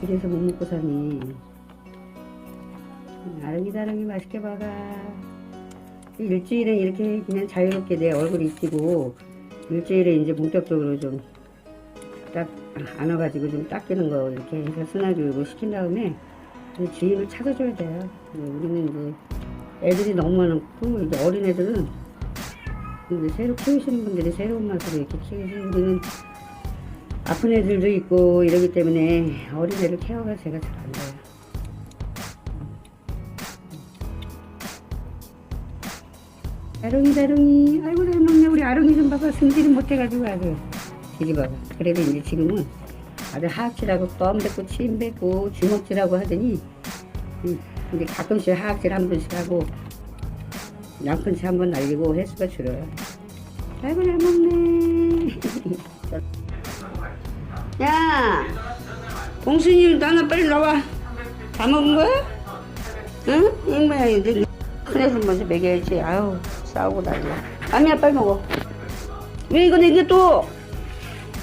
그래서 못 먹고 사니. 아름이다름이 맛있게 먹어. 일주일은 이렇게 그냥 자유롭게 내 얼굴이 익히고 일주일에 이제 본격적으로 좀 딱 안아가지고 좀 닦이는 거 이렇게 해서 순화교육을 시킨 다음에 주인을 찾아줘야 돼요. 네, 우리는 이제 애들이 너무 많고 이제 어린 애들은 이제 새로 키우시는 분들이 새로운 맛으로 이렇게 키우지 우리는 아픈 애들도 있고 이러기 때문에 어린 애를 케어가 제가 잘 안 돼요. 아롱이 다롱이 아이고 잘 먹네 우리 아롱이 좀 봐봐. 승질을 못해가지고 아주 뒤집어봐 그래도 이제 지금은 아주 하악질하고 껌 뱉고 침 뱉고 주먹질하고 하더니 음, 이제 가끔씩 하악질 한 번씩 하고 양펀치 한 번 날리고 횟수가 줄어요. 아이고 잘 먹네 야 봉순이 나나 빨리 나와. 다 먹은 거야? 응? 이모야 이제 큰애들 먼저 먹여야지. 아유 싸우고 난리야. 아니야 빨리 먹어. 왜 이거 내게 또?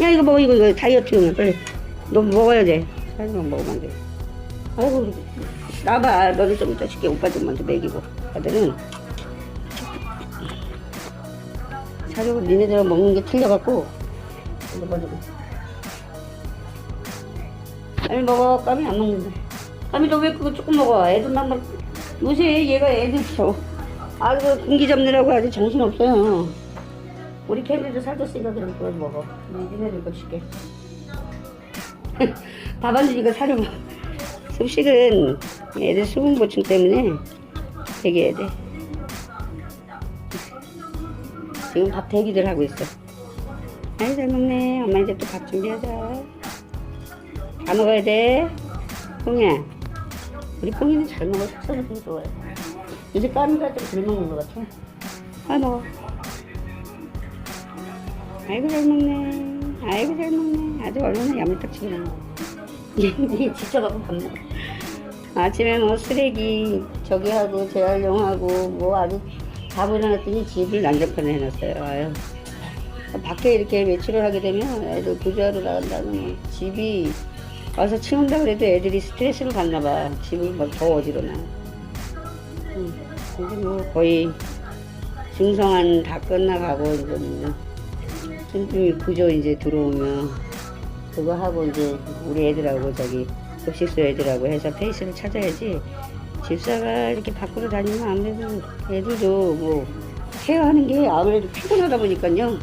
야 이거 먹어 이거 이거. 다이어트용이야 빨리. 너 먹어야 돼. 살만 먹으면 안돼. 아이고 나봐. 너는 좀 이따 줄게 오빠 좀 먼저 먹이고. 아들은. 사료를 니네들은 먹는 게 틀려갖고. 이거 먼저 빨리 먹어 까미 안 먹는다 까미 너 왜 그거 조금 먹어? 애들만 막 요새 얘가 애들 저 아주 공기 잡느라고 아주 정신없어요. 우리 캠리도 살쪘으니까 그럼 그걸 먹어. 니네들 거 줄게. 밥안 주니까 먹 습식은 애들 수분 보충 때문에 되게 해야 돼. 지금 밥 대기들 하고 있어. 아이 잘 먹네. 엄마 이제 또 밥 준비하자 다 먹어야 돼. 뽕이야 우리 뽕이는 잘 먹어. 식사도 좀 좋아해 요새 까미가 좀덜 먹는 것 같아. 아 먹어. 아이고 잘 먹네. 아이고 잘 먹네. 아주 얼마나 야물딱지게 먹어 얘 지쳐갖고 밥 먹어. 아침에 뭐 쓰레기 저기 하고 재활용하고 뭐 아주 다 보내놨더니 집을 난장판에 해놨어요. 아유. 밖에 이렇게 외출을 하게 되면 애들 구조하러 나간다면 뭐 집이 와서 치운다 그래도 애들이 스트레스를 받나 봐. 집을 막더 어지러나. 음, 이제 뭐 거의 중성한 다 끝나가고 이제 뭐 찜찜이 구조 이제 들어오면 그거 하고 이제 우리 애들하고 저기 급식소 애들하고 해서 페이스를 찾아야지. 집사가 이렇게 밖으로 다니면 아무래도 애들도 뭐 케어하는 게 아무래도 피곤하다 보니까요.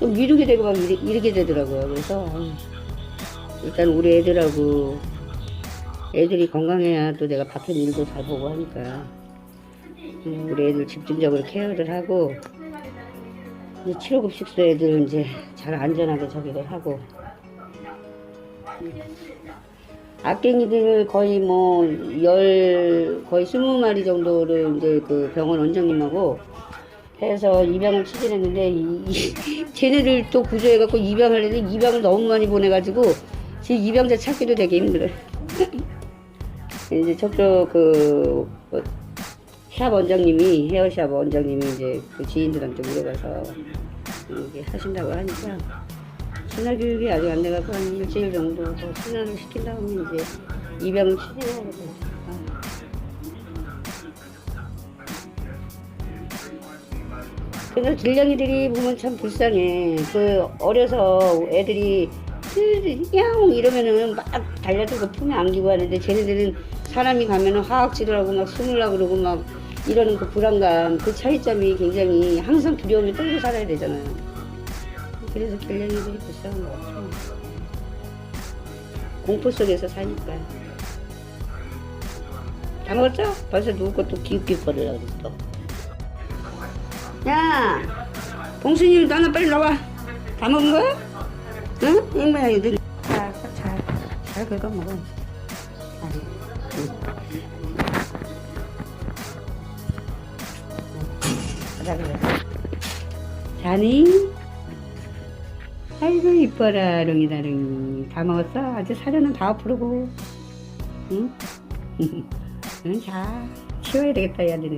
좀 미루게 되고 막 이르게 되더라고요. 그래서 음, 일단 우리 애들하고 애들이 건강해야 또 내가 밖에 일도 잘 보고 하니까 음, 우리 애들 집중적으로 케어를 하고 이제 치료급식소 애들 이제 잘 안전하게 저기를 하고. 악갱이들 거의 뭐 열 거의 스무 마리 정도를 이제 그 병원 원장님하고 해서 입양을 추진했는데 이, 이, 쟤네들 또 구조해갖고 입양하려는데 입양을 너무 많이 보내가지고 지금 입양자 찾기도 되게 힘들어요. 이제 저쪽 그 어, 샵 원장님이 헤어샵 원장님이 이제 그 지인들한테 물어봐서 이게 하신다고 하니까 순화 교육이 아직 안 돼갖고 한 일주일 정도 더 순화를 시킨 다음에 이제 입양을 추진하거든요. 그래서 길냥이들이 보면 참 불쌍해. 그 어려서 애들이 냥 이러면은 막 달려들고 품에 안기고 하는데 쟤네들은 사람이 가면은 화학질을 하고 막 숨으려고 그러고 막 이러는 그 불안감, 그 차이점이 굉장히 항상 두려움이 떨고 살아야 되잖아요. 그래서 길냥이들이 불쌍한 것 같아요. 공포 속에서 사니까. 다 먹었죠? 벌써 누구 것도 기웃기웃 거리려고 그랬어. 야, 봉순이 나나 빨리 나와. 다 먹은 거야? 응? 이모야 이들. 잘, 잘, 잘 긁어 먹어. 아니, 그래. 자니? 아이고 이뻐라 롱이다롱이 다 먹었어? 아주 사료는 다 부르고 응? 응 자 치워야 되겠다 야 너네